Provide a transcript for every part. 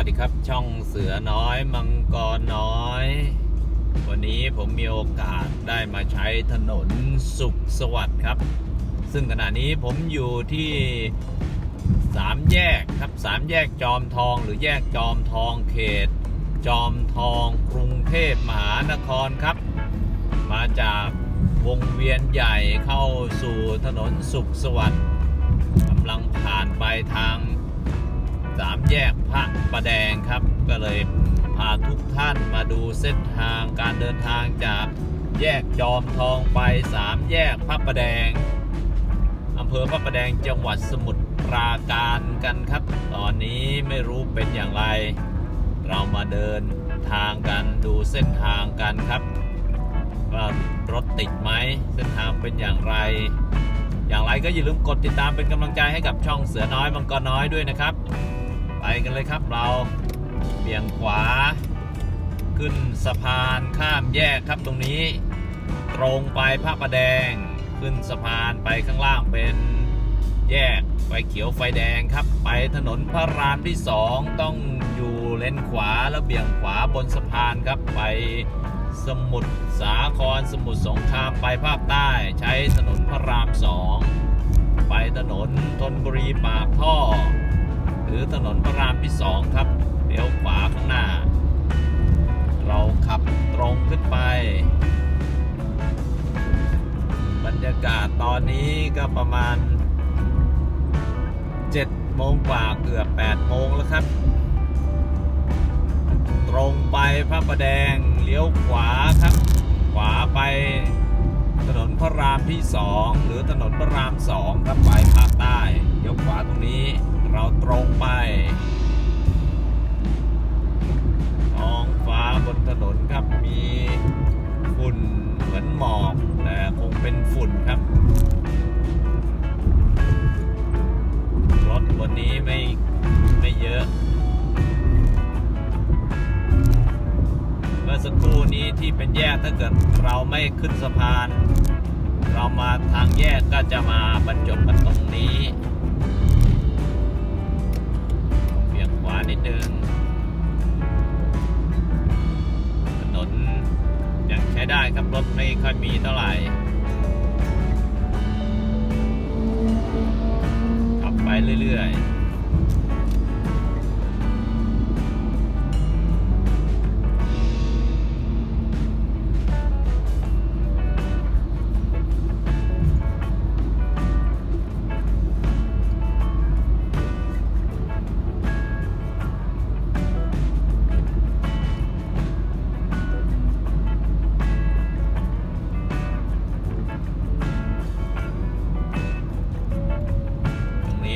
วัสดีครับ ช่องเสือน้อยมังกรน้อย วันนี้ผมมีโอกาสได้มาใช้ถนนสุขสวัสดิ์ครับ ซึ่งขณะนี้ผมอยู่ที่สามแยกครับสามแยกจอมทองหรือแยกจอมทองเขต จอมทองกรุงเทพมหานครครับ มาจากวงเวียนใหญ่เข้าสู่ถนนสุขสวัสดิ์กำลังผ่านไปทาง สามแยกพระประแดงครับ ก็เลยพาทุกท่านมาดูเส้นทางการเดินทางจากแยกจอมทองไปสามแยกพระประแดงอำเภอพระประแดงจังหวัดสมุทรปราการกันครับ ตอนนี้ไม่รู้เป็นอย่างไร เรามาเดินทางกันดูเส้นทางกันครับ ว่ารถติดไหมเส้นทางเป็นอย่างไร อย่างไรก็อย่าลืมกดติดตามเป็นกำลังใจให้กับช่องเสือน้อยมังกรน้อยด้วยนะครับ ไปกันเลยครับเราเบี่ยงขวา ขึ้นสะพานข้ามแยกครับตรงนี้ ตรงไปพระประแดง ขึ้นสะพานไปข้างล่างเป็นแยกไฟเขียวไฟแดงครับ ไปถนนพระรามที่สองต้องอยู่เลนขวาแล้วเบี่ยงขวาบนสะพานครับไปสมุทรสาครสมุทรสงครามไปภาคใต้ใช้ถนนพระรามสองไปถนนธนบุรีปากท่อ หรือถนนพระรามที่สองครับเลี้ยวขวาข้างหน้า เราขับตรงขึ้นไป บรรยากาศตอนนี้ก็ประมาณ7โมงกว่าเกือบ8โมงแล้วครับ ตรงไปพระประแดงเลี้ยวขวาครับ ขวาไปถนนพระรามที่สองหรือถนนพระรามสองครับไปภาคใต้เลี้ยวขวาตรงนี้ เราตรงไปท้องฟ้าบนถนนครับมีฝุ่นเหมือนหมอกแต่คงเป็นฝุ่นครับรถวันนี้ไม่ไม่เยอะ เมื่อสักครู่นี้ที่เป็นแยกถ้าเกิดเราไม่ขึ้นสะพาน เรามาทางแยกก็จะมาบรรจบกันตรงนี้ ค่อยมีเท่าไหร่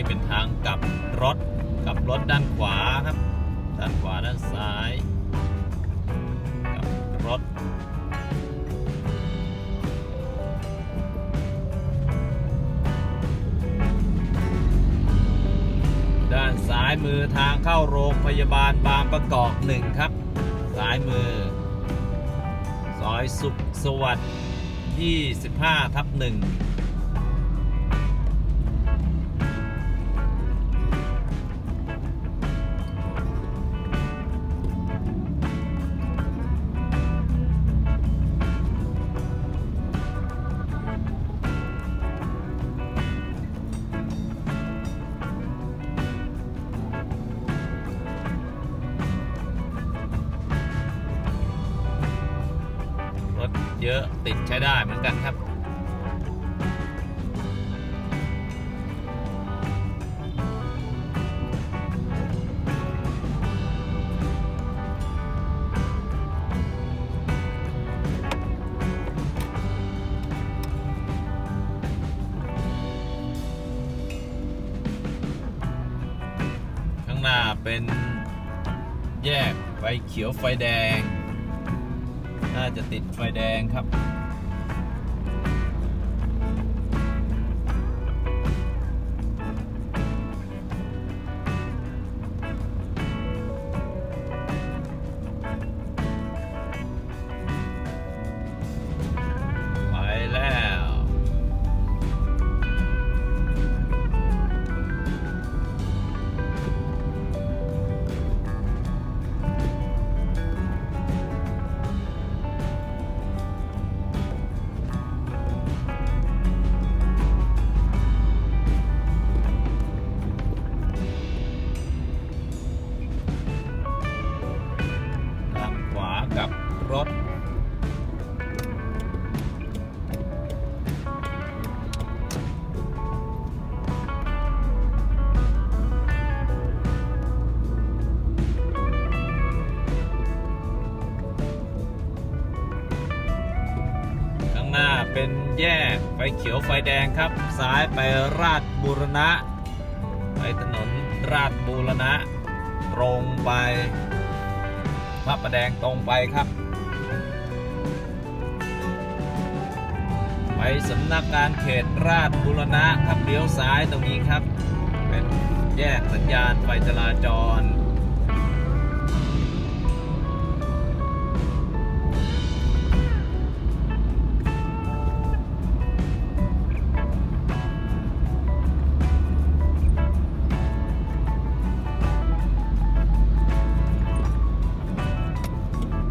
นี้เป็นทางกลับรถกลับรถด้านขวาครับ ด้านขวาด้านซ้ายกลับรถด้านซ้ายมือทางเข้าโรงพยาบาลบางประกอบหนึ่งครับ ซ้ายมือ ซอยสุขสวัสดิ์25ทับหนึ่ง ติดใช้ได้เหมือนกันครับ ข้างหน้าเป็นแยกไฟเขียวไฟแดง น่าจะติดไฟแดงครับ รถข้างหน้าเป็นแยกไฟเขียวไฟแดงครับ ซ้ายไปราชบูรณะ ไปถนนราชบูรณะ ตรงไปพระประแดงตรงไปครับ ไปสำนักงานเขตราชบูรณะครับเลี้ยวซ้ายตรงนี้ครับ เป็นแยกสัญญาณไฟจราจร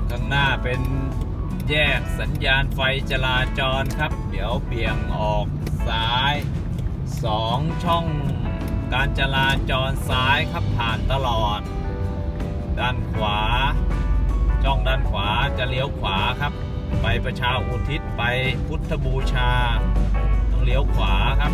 ข้างหน้าเป็น แยกสัญญาณไฟจราจรครับ เดี๋ยวเบี่ยงออกซ้ายสองช่องการจราจรซ้ายครับผ่านตลอด ด้านขวา ช่องด้านขวาจะเลี้ยวขวาครับ ไปประชาอุทิศไปพุทธบูชา ต้องเลี้ยวขวาครับ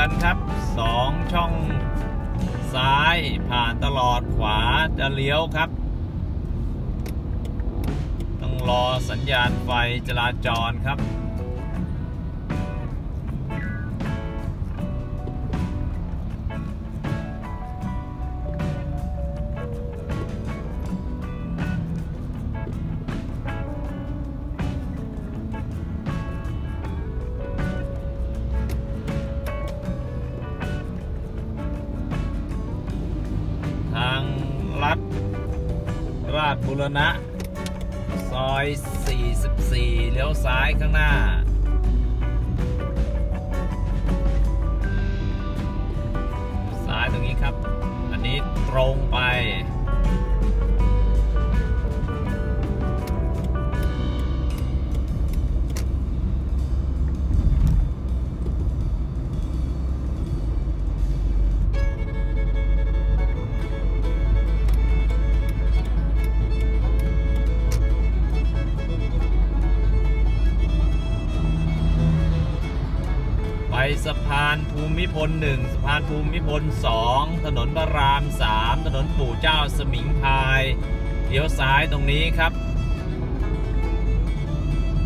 กันครับสองช่องซ้ายผ่านตลอดขวาจะเลี้ยวครับ ต้องรอสัญญาณไฟจราจรครับ ชบุรณะ ซอย 44 เลี้ยวซ้ายข้างหน้า ซ้ายตรงนี้ครับ อันนี้ตรงไป สะพานภูมิพลหนึ่งสะพานภูมิพลสองถนนพระรามสามถนนปู่เจ้าสมิงพายเลี้ยวซ้ายตรงนี้ครับ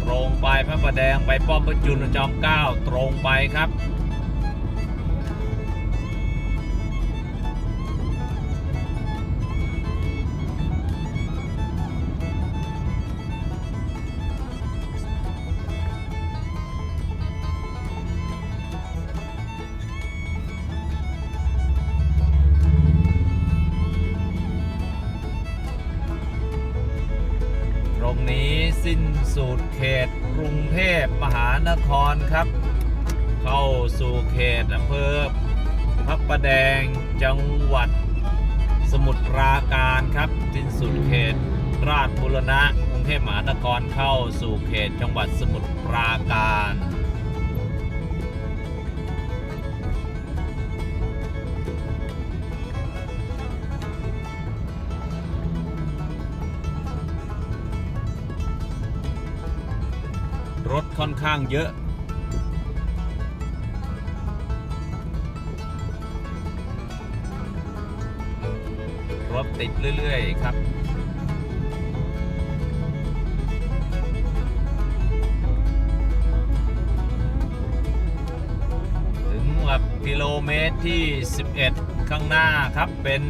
ตรงไปพระประแดงไปป้อมประจุลจอมเก้าตรงไปครับ สิ้นสุดเขตกรุงเทพมหานครครับ เข้าสู่เขตอำเภอพระประแดงจังหวัด สมุทรปราการครับ สิ้นสุดเขตราชบุรณะกรุงเทพมหานครเข้าสู่เขตจังหวัดสมุทรปราการ รถค่อนข้างเยอะ รถติดเรื่อย ๆ ครับับกิโลเมตรที่ 11 ข้างหน้าครับเป็น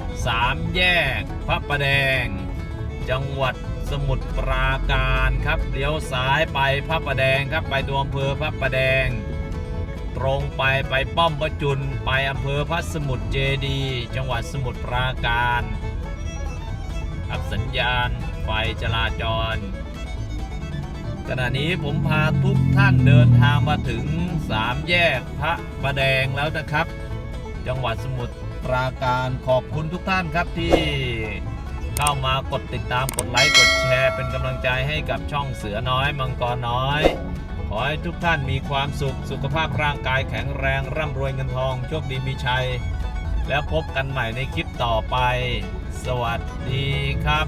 3 แยกพระประแดง จังหวัด สมุทรปราการครับเลี้ยวซ้ายไปพระประแดงครับไปตัวอำเภอพระประแดง ตรงไปไปป้อมประจุนไปอำเภอพระสมุทรเจดี จังหวัดสมุทรปราการครับสัญญาณไฟจราจร ขณะนี้ผมพาทุกท่านเดินทางมาถึงสามแยกพระประแดงแล้วนะครับ จังหวัดสมุทรปราการขอบคุณทุกท่านครับที่ เข้ามากดติดตามกดไลค์กดแชร์ เป็นกำลังใจให้กับช่องเสือน้อยมังกรน้อย ขอให้ทุกท่านมีความสุขสุขภาพร่างกายแข็งแรงร่ำรวยเงินทองโชคดีมีชัย แล้วพบกันใหม่ในคลิปต่อไป สวัสดีครับ